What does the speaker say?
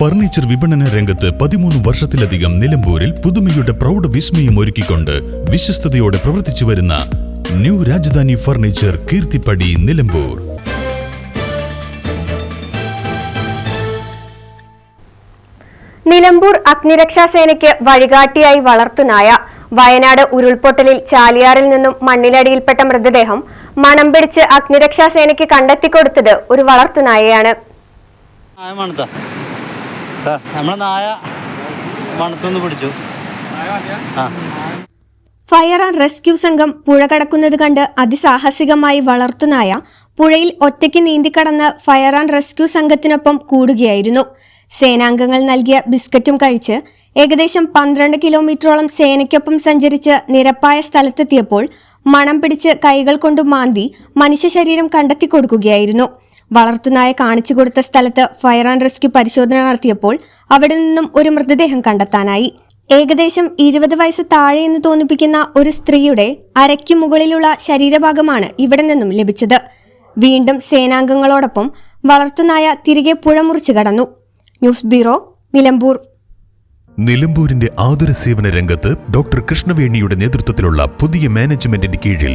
Furniture വിപണന രംഗത്ത് പതിമൂന്ന് വർഷത്തിലധികം നിലമ്പൂരിൽ പുതുമയുടെ പ്രൗഢ വിസ്മയം ഒരുക്കിക്കൊണ്ട് വിശ്വസ്തയോടെ പ്രവർത്തിച്ചു വരുന്ന ന്യൂ രാജധാനി ഫർണിച്ചർ കീർത്തിപ്പടി നിലമ്പൂർ. നിലമ്പൂർ അഗ്നിരക്ഷാ സേനയ്ക്ക് വഴികാട്ടിയായി വളർത്തുനായ വയനാട് ഉരുൾപൊട്ടലിൽ ചാലിയാറിൽ നിന്നും മണ്ണിലടിയിൽപ്പെട്ട മൃതദേഹം മണം പിടിച്ച് അഗ്നിരക്ഷാ സേനയ്ക്ക് കണ്ടെത്തിക്കൊടുത്തത് ഒരു വളർത്തുനായയാണ്. നമ്മളെ നായ മണത്തുനിന്ന് പിടിച്ചു. ഫയർ ആൻഡ് റെസ്ക്യൂ സംഘം പുഴ കടക്കുന്നത് കണ്ട് അതിസാഹസികമായി വളർത്തുനായ പുഴയിൽ ഒറ്റയ്ക്ക് നീന്തിക്കടന്ന് ഫയർ ആൻഡ് റെസ്ക്യൂ സംഘത്തിനൊപ്പം കൂടുകയായിരുന്നു. സേനാംഗങ്ങൾ നൽകിയ ബിസ്ക്കറ്റും കഴിച്ച് ഏകദേശം പന്ത്രണ്ട് കിലോമീറ്ററോളം സേനയ്ക്കൊപ്പം സഞ്ചരിച്ച് നിരപ്പായ സ്ഥലത്തെത്തിയപ്പോൾ മണം പിടിച്ച് കൈകൾ കൊണ്ട് മാന്തി മനുഷ്യ ശരീരം കണ്ടെത്തി കൊടുക്കുകയായിരുന്നു വളർത്തുനായ കാണിച്ചു കൊടുത്ത സ്ഥലത്ത് ഫയർ ആൻഡ് റെസ്ക്യൂ പരിശോധന നടത്തിയപ്പോൾ അവിടെ നിന്നും ഒരു മൃതദേഹം കണ്ടെത്താനായി. ഏകദേശം ഇരുപത് വയസ്സ് താഴെ എന്ന് തോന്നിപ്പിക്കുന്ന ഒരു സ്ത്രീയുടെ അരയ്ക്ക് മുകളിലുള്ള ശരീരഭാഗമാണ് ഇവിടെ നിന്നും ലഭിച്ചത്. വീണ്ടും സേനാംഗങ്ങളോടൊപ്പം വളർത്തുനായ തിരികെ പുഴ മുറിച്ചു കടന്നു. News bureau Nilambur. നിലമ്പൂരിന്റെ ആതുര സേവന രംഗത്ത് ഡോക്ടർ കൃഷ്ണവേണിയുടെ നേതൃത്വത്തിലുള്ള പുതിയ മാനേജ്മെന്റിന്റെ കീഴിൽ